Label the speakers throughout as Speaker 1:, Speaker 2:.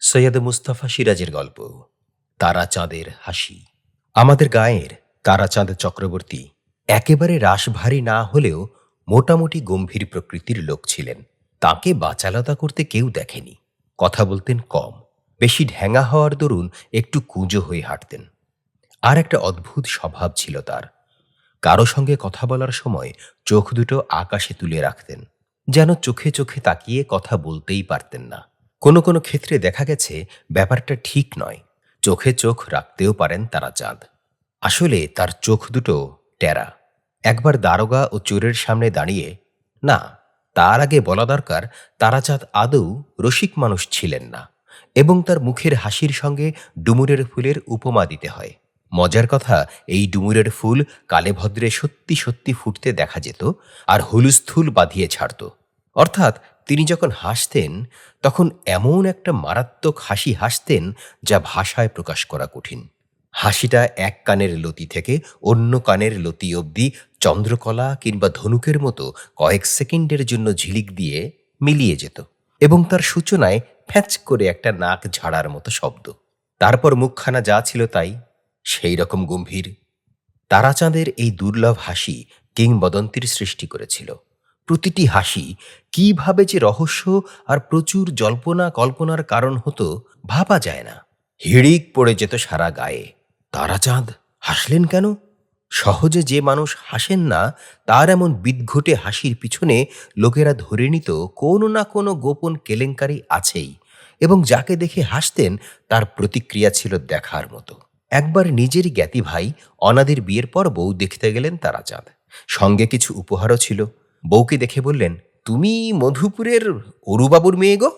Speaker 1: সৈয়দ মুস্তাফা সিরাজের গল্প তারাচাঁদের হাসি। আমাদের গায়ের তারাচাঁদ চক্রবর্তী একেবারে রাশভারী না হলেও মোটামুটি গম্ভীর প্রকৃতির লোক ছিলেন। তাকে বাচালতা করতে কেউ দেখেনি। কথা বলতেন কম। বেশি ঢ্যাঙা হওয়ার দরুন একটু কুঁজো হয়ে হাঁটতেন। আর একটা অদ্ভুত স্বভাব ছিল তার। কারও সঙ্গে কথা বলার সময় চোখ দুটো আকাশে তুলে রাখতেন। যেন চোখে চোখে তাকিয়ে কথা বলতেই পারতেন না। কোনো কোনো ক্ষেত্রে দেখা গেছে ব্যাপারটা ঠিক নয়। চোখে চোখ রাখতেও পারেন তারা চাঁদ। আসলে তার চোখ দুটো টেরা। একবার দারোগা ও চোরের সামনে দাঁড়িয়ে, না, তার আগে বলা দরকার তারাচাঁদ আদৌ রসিক মানুষ ছিলেন না এবং তার মুখের হাসির সঙ্গে ডুমুরের ফুলের উপমা দিতে হয়। মজার কথা, এই ডুমুরের ফুল কালে ভদ্রে সত্যি সত্যি ফুটতে দেখা যেত আর হুলুস্থুল বাঁধিয়ে ছাড়ত। অর্থাৎ তিনি যখন হাসতেন, তখন এমন একটা মারাত্মক হাসি হাসতেন যা ভাষায় প্রকাশ করা কঠিন। হাসিটা এক কানের লতি থেকে অন্য কানের লতি অবধি চন্দ্রকলা কিংবা ধনুকের মতো কয়েক সেকেন্ডের জন্য ঝিলিক দিয়ে মিলিয়ে যেত এবং তার সূচনায় ফ্যাঁচ করে একটা নাক ঝাড়ার মতো শব্দ। তারপর মুখখানা যা ছিল তাই, সেই রকম গম্ভীর। তারাচাঁদের এই দুর্লভ হাসি কিংবদন্তির সৃষ্টি করেছিল। প্রতিটি হাসি কীভাবে যে রহস্য আর প্রচুর জল্পনা কল্পনার কারণ হতো ভাবা যায় না। হিড়িক পড়ে যেত সারা গায়ে। তারাচাঁদ, হাসলেন কেন? সহজে যে মানুষ হাসেন না, তার এমন বিদঘটে হাসির পিছনে লোকেরা ধরে নিত কোনো না কোনো গোপন কেলেঙ্কারি আছেই এবং যাকে দেখে হাসতেন, তার প্রতিক্রিয়া ছিল দেখার মতো। একবার নিজেরই জ্ঞাতি ভাই অনাদের বিয়ের পর বউ দেখতে গেলেন তারাচাঁদ। সঙ্গে কিছু উপহারও ছিল। বউকে দেখে বললেন, তুমি মধুপুরের অরুবাবুর মেয়ে গো?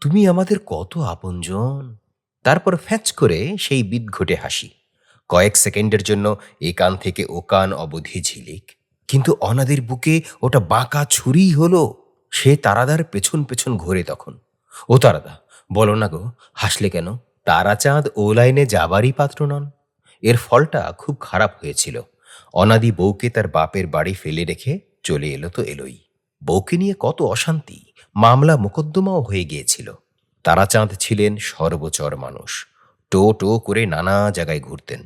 Speaker 1: তুমি আমাদের কত আপনজন? তারপর ফ্যাঁচ করে সেই বিদঘটে হাসি। কয়েক সেকেন্ডের জন্য এ কান থেকে ও কান অবধি ঝিলিক। কিন্তু অনাদের বুকে ওটা বাঁকা ছুরি হলো। সে তারাদার পেছন পেছন ঘোরে তখন। ও তারাদা, বলো না গো, হাসলে কেন? তারাচাঁদ ও লাইনে যাবারই পাত্র নন। এর ফলটা খুব খারাপ হয়েছিল। অনাদি বউকে তার বাপের বাড়ি ফেলে রেখে চলে এলো তো এলোই। বউকে নিয়ে কত অশান্তি, মামলা মোকদ্দমাও হয়ে গিয়েছিল। তারাচাঁদ ছিলেন সর্বচর মানুষ। টো টো করে নানা জায়গায় ঘুরতেন।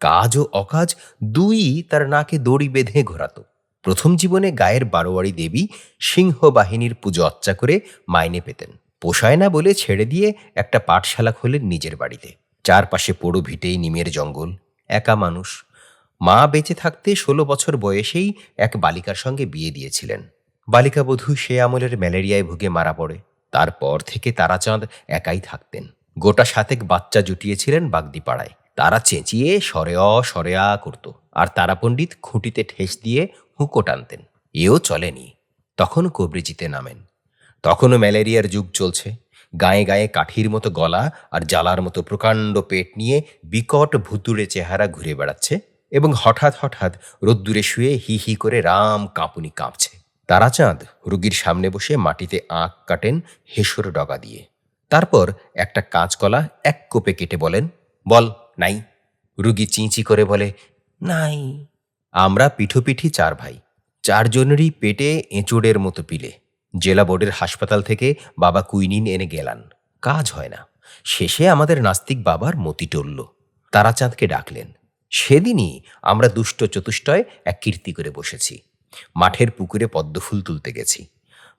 Speaker 1: কাজ ও অকাজ দুই তার নাকে দড়ি বেঁধে ঘোরাতো। প্রথম জীবনে গায়ের বারোয়ারি দেবী সিংহ বাহিনীর পুজো অচ্চা করে মাইনে পেতেন। পোষায় না বলে ছেড়ে দিয়ে একটা পাঠশালা খোলেন নিজের বাড়িতে। চারপাশে পোড়ো ভিটেই নিমের জঙ্গল। একা মানুষ। মা বেঁচে থাকতে ষোলো বছর বয়সেই এক বালিকার সঙ্গে বিয়ে দিয়েছিলেন। বালিকা বধূ সে আমলের ম্যালেরিয়ায় ভুগে মারা পড়ে। তারপর থেকে তারাচাঁদ একাই থাকতেন। গোটা সাতেক বাচ্চা জুটিয়েছিলেন বাগদিপাড়ায়। তারা চেঁচিয়ে সরেয়া সরেয়া করত আর তারা পণ্ডিত খুঁটিতে ঠেস দিয়ে হুঁকো টানতেন। এও চলেনি। তখন কবরিজিতে নামেন। তখনও ম্যালেরিয়ার যুগ চলছে। গায়ে গায়ে কাঠির মতো গলা আর জ্বালার মতো প্রকাণ্ড পেট নিয়ে বিকট ভুতুড়ে চেহারা ঘুরে বেড়াচ্ছে এবং হঠাৎ হঠাৎ রোদ্দুরে শুয়ে হি হি করে রাম কাঁপুনি কাঁপছে। তারাচাঁদ রুগীর সামনে বসে মাটিতে আঁক কাটেন হেসর ডগা দিয়ে। তারপর একটা কাঁচকলা এক কোপে কেটে বলেন, বল, নাই। রুগী চিঁচি করে বলে, নাই। আমরা পিঠোপিঠি চার ভাই। চারজনেরই পেটে এঁচোড়ের মতো পিলে। জেলা বোর্ডের হাসপাতাল থেকে বাবা কুইনিন এনে গেলান। কাজ হয় না। শেষে আমাদের নাস্তিক বাবার মতি টলল। তারাচাঁদকে ডাকলেন। সেদিনই আমরা দুষ্ট চতুষ্টয় এক কীর্তি করে বসেছি। মাঠের পুকুরে পদ্মফুল তুলতে গেছি।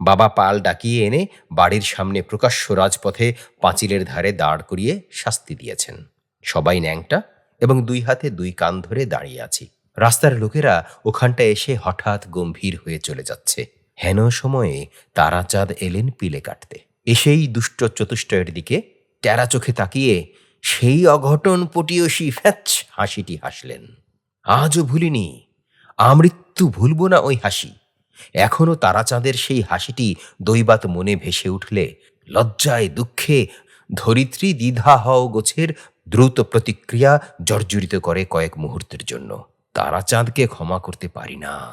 Speaker 1: বাবা পাল ডাকিয়ে এনে বাড়ির সামনে প্রকাশ্য রাজপথে পাঁচিলের ধারে দাঁড় করিয়ে শাস্তি দিয়েছেন। সবাই ন্যাংটা এবং দুই হাতে দুই কান ধরে দাঁড়িয়ে আছি। রাস্তার লোকেরা ওখানটা এসে হঠাৎ গম্ভীর হয়ে চলে যাচ্ছে। হেন সময়ে তারাচাঁদ এলেন পিলে কাটতে। এসেই দুষ্ট চতুষ্টয়ের দিকে টেরা চোখে তাকিয়ে সেই অঘটন পটিয়সী ফ্যাচ হাসিটি হাসলেন। আজও ভুলিনি, আমৃত্যু ভুলব না ওই হাসি। এখনও তারাচাঁদের সেই হাসিটি দৈবাত মনে ভেসে উঠলে লজ্জায় দুঃখে ধরিত্রী দ্বিধা হও গোছের দ্রুত প্রতিক্রিয়া জর্জরিত করে কয়েক মুহূর্তের জন্য। তারাচাঁদকে ক্ষমা করতে পারি না।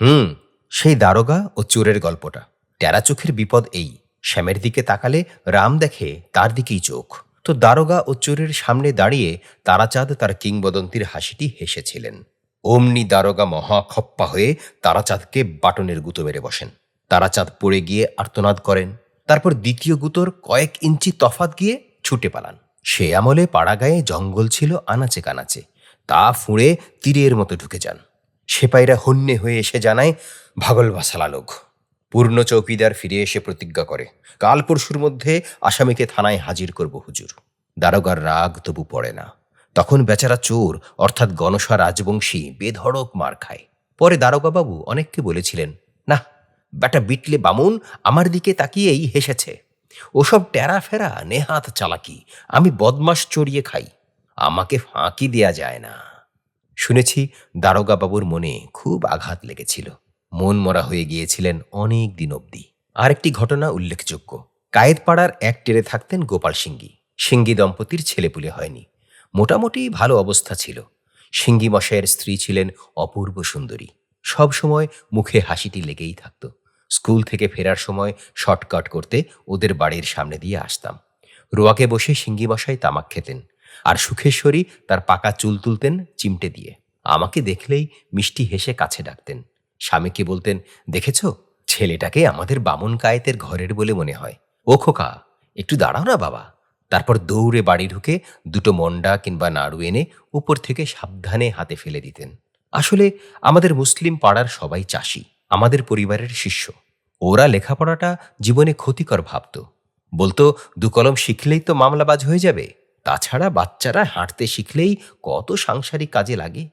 Speaker 1: হুম, সেই দারোগা ও চোরের গল্পটা। টেরা চোখের বিপদ এই, শ্যামের দিকে তাকালে রাম দেখে তার দিকেই চোখ। তো দারোগা ও চোরের সামনে দাঁড়িয়ে তারাচাঁদ তার কিংবদন্তির হাসিটি হেসেছিলেন। অমনি দারোগা মহাখপ্পা হয়ে তারাচাঁদকে বাটনের গুঁতো মেরে বসেন। তারাচাঁদ পড়ে গিয়ে আর্তনাদ করেন। তারপর দ্বিতীয় গুঁতোর কয়েক ইঞ্চি তফাত গিয়ে ছুটে পালান। সে আমলে পাড়াগায়ে জঙ্গল ছিল আনাচে কানাচে। তা ফুঁড়ে তীরের মতো ঢুকে যান। সেপাইরা হন্যে হয়ে এসে জানায়, ভাগল লোক পূর্ণ চৌকিদার ফিরে এসে প্রতিজ্ঞা করে, কাল পরশুর মধ্যে আসামিকে থানায় হাজির করব হুজুর। দারোগার রাগ তবু পড়ে না। তখন বেচারা চোর, অর্থাৎ গণসা রাজবংশী, বেধড়ক মার খায়। পরে দারোগাবাবু অনেককে বলেছিলেন, না, বেটা বিটলে বামুন আমার দিকে তাকিয়েই হেসেছে। ওসব টেরা ফেরা নেহাত চালাকি, আমি বদমাস চড়িয়ে খাই। আমাকে ফাঁকি দেয়া যায় না। শুনেছি দারোগাবাবুর মনে খুব আঘাত লেগেছিল। মন মরা হয়ে গিয়েছিলেন অনেক দিন অবধি। আরেকটি ঘটনা উল্লেখযোগ্য। কায়েতপাড়ার এক টেরে থাকতেন গোপাল সিঙ্গি সিঙ্গি দম্পতির ছেলেপুলে হয়নি। মোটামুটি ভালো অবস্থা ছিল। সিঙ্গি মশাইয়ের স্ত্রী ছিলেন অপূর্ব সুন্দরী। সব সময় মুখে হাসিটি লেগেই থাকত। স্কুল থেকে ফেরার সময় শর্টকাট করতে ওদের বাড়ির সামনে দিয়ে আসতাম। রোয়াকে বসে সিঙ্গি মশাই তামাক খেতেন। আর সুখেশ্বরী তার পাকা চুল তুলতেন চিমটে দিয়ে। আমাকে দেখলেই মিষ্টি হেসে কাছে ডাকতেন। স্বামীকে বলতেন, দেখেছ, ছেলেটাকে আমাদের বামন কায়েতের ঘরের বলে মনে হয়। ও খোকা, একটু দাঁড়াও না বাবা। তারপর দৌড়ে বাড়ি ঢুকে দুটো মন্ডা কিংবা নাড়ু এনে উপর থেকে সাবধানে হাতে ফেলে দিতেন। আসলে আমাদের মুসলিম পাড়ার সবাই চাষি, আমাদের পরিবারের শিষ্য। ওরা লেখাপড়াটা জীবনে ক্ষতিকর ভাবত। বলতো, দু কলম শিখলেই তো মামলাবাজ হয়ে যাবে। তাছাড়া বাচ্চারা হাঁটতে শিখলেই কত সাংসারিক কাজে লাগে।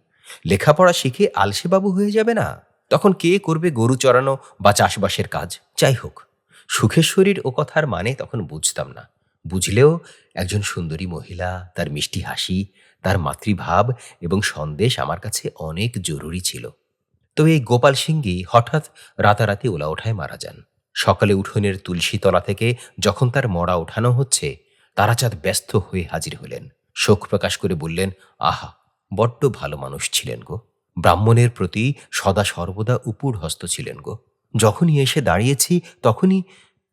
Speaker 1: লেখাপড়া শিখে আলসেবাবু হয়ে যাবে না। তখন কে করবে গরু চড়ানো বা চাষবাসের কাজ? যাই হোক সুখেশ্বরীর ও কথার মানে তখন বুঝতাম না। বুঝলেও একজন সুন্দরী মহিলা, তার মিষ্টি হাসি, তার মাতৃভাব এবং সন্দেশ আমার কাছে অনেক জরুরি ছিল। তো এই গোপাল সিংগি হঠাৎ রাতারাতি ওলা ওঠায় মারা যান। সকালে উঠোনের তুলসী তলা থেকে যখন তার মরা ওঠানো হচ্ছে, তারাচাঁদ ব্যস্ত হয়ে হাজির হলেন। শোক প্রকাশ করে বললেন, আহা, বড্ড ভালো মানুষ ছিলেন গো। ব্রাহ্মণের প্রতি সদা সর্বদা উপুর হস্ত ছিলেন গো। যখনই এসে দাঁড়িয়েছি, তখনই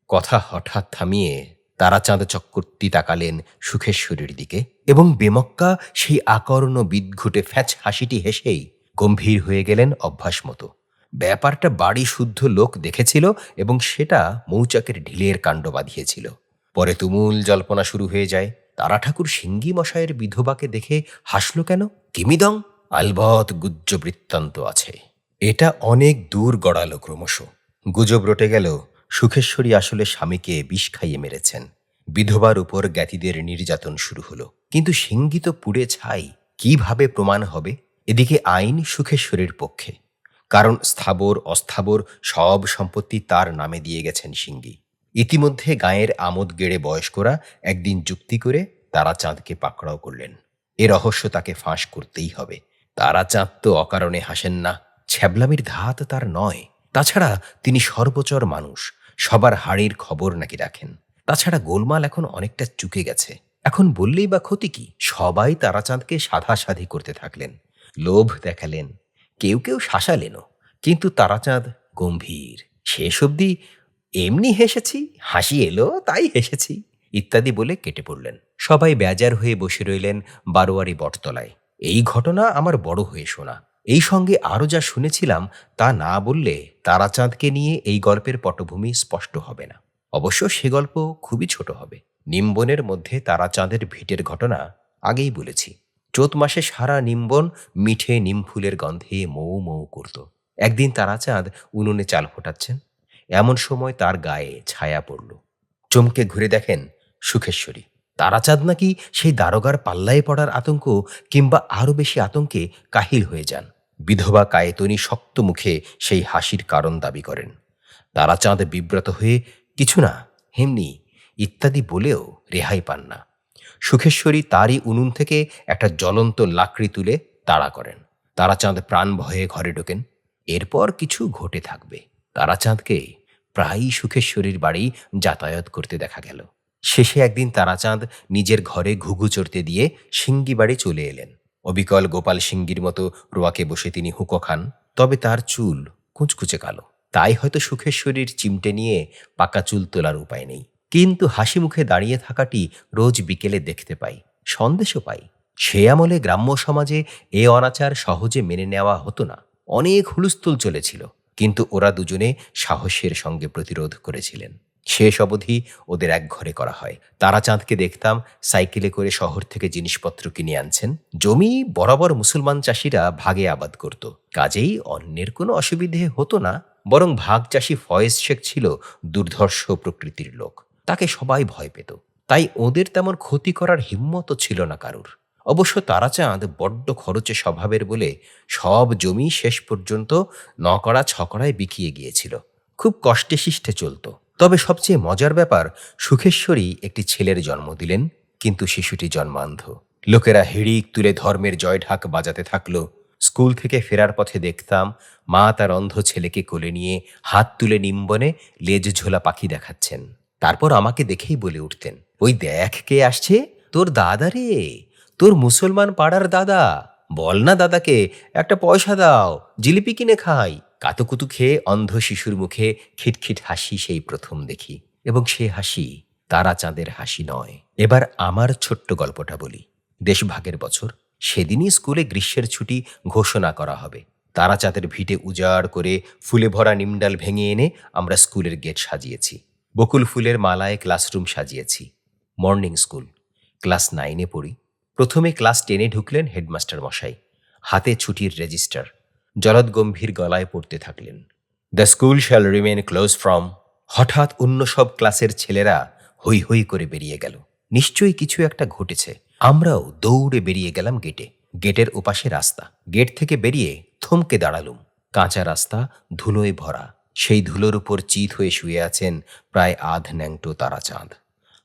Speaker 1: কথা হঠাৎ থামিয়ে তারা তারাচাঁদ চক্রবর্তী তাকালেন সুখেশ্বরীর দিকে এবং বেমক্কা সেই আকর্ণ বিদঘুটে ফ্যাচ হাসিটি হেসেই গম্ভীর হয়ে গেলেন অভ্যাস মতো। ব্যাপারটা বাড়ি শুদ্ধ লোক দেখেছিল এবং সেটা মৌচাকের ঢিলের কাণ্ড বাঁধিয়েছিল। পরে তুমুল জল্পনা শুরু হয়ে যায়। তারা ঠাকুর সিঙ্গি মশায়ের বিধবাকে দেখে হাসল কেন? কিমিদং? আলবৎ গুজ্জ বৃত্তান্ত আছে। এটা অনেক দূর গড়ালো ক্রমশ। গুজব রটে গেল, সুখেশ্বরী আসলে স্বামীকে বিষ খাইয়ে মেরেছেন। বিধবার উপর জ্ঞাতিদের নির্যাতন শুরু হলো। কিন্তু সিঙ্গি তো পুড়ে ছাই, কীভাবে প্রমাণ হবে? এদিকে আইন সুখেশ্বরীর পক্ষে। কারণ স্থাবর, অস্থাবর সব সম্পত্তি তার নামে দিয়ে গেছেন সিঙ্গি ইতিমধ্যে গায়ের আমোদ গেড়ে বয়স্করা একদিন যুক্তি করে তারা চাঁদকে পাকড়াও করলেন। এ রহস্য তাকে ফাঁস করতেই হবে। তারাচাঁদ তো অকারণে হাসেন না। ছ্যাবলামির ধাত তার নয়। তাছাড়া তিনি সর্বচর মানুষ। সবার হাড়ির খবর নাকি রাখেন। তাছাড়া গোলমাল এখন অনেকটা চুকে গেছে। এখন বললেই বা ক্ষতি কি? সবাই তারাচাঁদকে সাধাসাধি করতে থাকলেন। লোভ দেখালেন। কেউ কেউ শাসালেনও। কিন্তু তারাচাঁদ গম্ভীর। শেষ অবধি এমনি হেসেছি, হাসি এলো, তাই হেসেছি। ইত্যাদি বলে কেটে পড়লেন। সবাই বেজার হয়ে বসে রইলেন বারোয়ারি বটতলায়। এই ঘটনা আমার বড় হয়ে শোনা। এই সঙ্গে আরও যা শুনেছিলাম, তা না বললে তারাচাঁদকে নিয়ে এই গল্পের পটভূমি স্পষ্ট হবে না। অবশ্য সে গল্প খুবই ছোট হবে। নিম্বনের মধ্যে তারাচাঁদের ভিটের ঘটনা আগেই বলেছি। চোত মাসে সারা নিম্বন মিঠে নিমফুলের গন্ধে মৌ মৌ করত। একদিন তারাচাঁদ উনুনে চাল ফোটাচ্ছেন। এমন সময় তার গায়ে ছায়া পড়ল। চমকে ঘুরে দেখেন সুখেশ্বরী। তারাচাঁদ নাকি সেই দারোগার পাল্লায় পড়ার আতঙ্ক কিংবা আরও বেশি আতঙ্কে কাহিল হয়ে যান। বিধবা কায়েতনী শক্ত মুখে সেই হাসির কারণ দাবি করেন। তারাচাঁদ বিব্রত হয়ে, কিছু না, হেমনি, ইত্যাদি বলেও রেহাই পান না। সুখেশ্বরী তারই উনুন থেকে একটা জ্বলন্ত লাকড়ি তুলে তাড়া করেন। তারাচাঁদ প্রাণ ভয়ে ঘরে ঢোকেন। এরপর কিছু ঘটে থাকবে। তারাচাঁদকে প্রায়ই সুখেশ্বরীর বাড়ি যাতায়াত করতে দেখা গেল। শেষে একদিন তারাচাঁদ নিজের ঘরে ঘুঘু চড়তে দিয়ে সিঙ্গি বাড়ি চলে এলেন। অবিকল গোপাল সিঙ্গির মতো রোয়াকে বসে তিনি হুঁকো খান। তবে তার চুল কুচকুচে কালো। তাই হয়তো সুখেশ্বরীর চিমটে নিয়ে পাকা চুল তোলার উপায় নেই। কিন্তু হাসি মুখে দাঁড়িয়ে থাকাটি রোজ বিকেলে দেখতে পাই, সন্দেশও পাই। সে আমলে গ্রাম্য সমাজে এ অনাচার সহজে মেনে নেওয়া হতো না। অনেক হুলস্থুল চলেছিল, কিন্তু ওরা দুজনে সাহসের সঙ্গে প্রতিরোধ করেছিলেন। শেষ অবধি ওদের এক ঘরে করা হয়। তারাচাঁদকে দেখতাম সাইকেলে করে শহর থেকে জিনিসপত্র কিনে আনছেন। জমি বরাবর মুসলমান চাষিরা ভাগে আবাদ করত। কাজেই অন্যের কোনো অসুবিধে হতো না, বরং ভাগ চাষি ফয়েজ শেখ ছিল দুর্ধর্ষ প্রকৃতির লোক। তাকে সবাই ভয় পেত। তাই ওদের তেমন ক্ষতি করার হিম্মতও ছিল না কারুর। অবশ্য তারাচাঁদ বড্ড খরচে স্বভাবের বলে সব জমি শেষ পর্যন্ত নকড়া ছকড়ায় বিকিয়ে গিয়েছিল। খুব কষ্টে শিষ্টে চলত। তবে সবচেয়ে মজার ব্যাপার, সুখেশ্বরী একটি ছেলের জন্ম দিলেন, কিন্তু শিশুটি জন্মান্ধ। লোকেরা হিড়িক তুলে ধর্মের জয়ঢাক বাজাতে থাকল। স্কুল থেকে ফেরার পথে দেখতাম, মা তার অন্ধ ছেলেকে কোলে নিয়ে হাত তুলে নিম্বনে লেজ ঝোলা পাখি দেখাচ্ছেন। তারপর আমাকে দেখেই বলে উঠতেন, ওই দেখ কে আসছে? তোর দাদা রে! তোর মুসলমান পাড়ার দাদা! বল না দাদাকে, একটা পয়সা দাও, জিলিপি কিনে খাই। কাতুকুতু খেয়ে অন্ধ শিশুর মুখে খিটখিট হাসি সেই প্রথম দেখি। এবং সে হাসি তারা চাঁদের হাসি নয়। এবার আমার ছোট্ট গল্পটা বলি। দেশভাগের বছর সেদিনই স্কুলে গ্রীষ্মের ছুটি ঘোষণা করা হবে। তারা চাঁদের ভিটে উজাড় করে ফুলে ভরা নিমডাল ভেঙে এনে আমরা স্কুলের গেট সাজিয়েছি। বকুল ফুলের মালায় ক্লাসরুম সাজিয়েছি। Morning school. ক্লাস নাইনে পড়ি। প্রথমে ক্লাস টেনে ঢুকলেন হেডমাস্টার মশাই হাতে ছুটির রেজিস্টার। জলদ গম্ভীর গলায় পড়তে থাকলেন। The school shall remain close from হঠাৎ অন্য সব ক্লাসের ছেলেরা হৈ হৈ করে বেরিয়ে গেল। নিশ্চয়ই কিছু একটা ঘটেছে। আমরাও দৌড়ে বেরিয়ে গেলাম গেটে। গেটের ওপাশে রাস্তা। গেট থেকে বেরিয়ে থমকে দাঁড়ালুম। কাঁচা রাস্তা, ধুলোয় ভরা। সেই ধুলোর উপর চিত হয়ে শুয়ে আছেন প্রায় আধ ন্যাংটো তারাচাঁদ।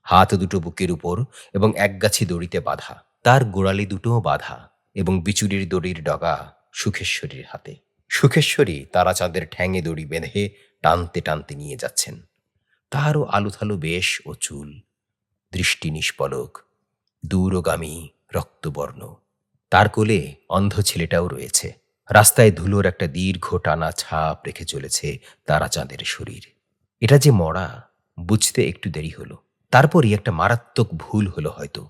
Speaker 1: হাত দুটো বুকের উপর এবং একগাছি দড়িতে বাঁধা। তার গোড়ালি দুটোও বাঁধা এবং বিচুরির দড়ির ডগা সুখেশ্বরীর হাতে। সুখেশ্বরী তারাচাঁদের ঠ্যাঙে দড়ি বেঁধে টানতে টানতে নিয়ে যাচ্ছেন। তাহারও আলুথালু বেশ ও চুল। দৃষ্টি নিষ্পলক, দূরগামী রক্তবর্ণ। তার কোলে অন্ধ ছেলেটাও রয়েছে। রাস্তায় ধুলোর একটা দীর্ঘ টানা ছাপ রেখে চলেছে তারাচাঁদের শরীর। এটা যে মরা, বুঝতে একটু দেরি হলো। তারপরই একটা মারাত্মক ভুল হলো হয়তো।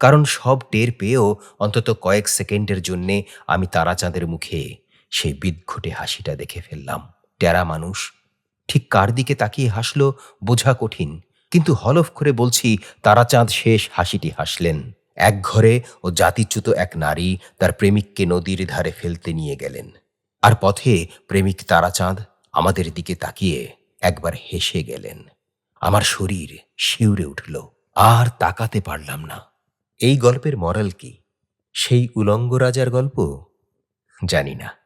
Speaker 1: কারণ সব টের পেয়েও অন্তত কয়েক সেকেন্ডের জন্যে আমি তারাচাঁদের মুখে সেই বিদঘটে হাসিটা দেখে ফেললাম। টেরা মানুষ, ঠিক কার দিকে তাকিয়ে হাসলো বোঝা কঠিন, কিন্তু হলফ করে বলছি, তারাচাঁদ শেষ হাসিটি হাসলেন। এক ঘরে ও জাতিচ্যুত এক নারী তার প্রেমিককে নদীর ধারে ফেলতে নিয়ে গেলেন। আর পথে প্রেমিক তারাচাঁদ আমাদের দিকে তাকিয়ে একবার হেসে গেলেন। আমার শরীর শিউরে উঠল, আর তাকাতে পারলাম না। এই গল্পের মরাল কি? সেই উলঙ্গ রাজার গল্প? জানি না।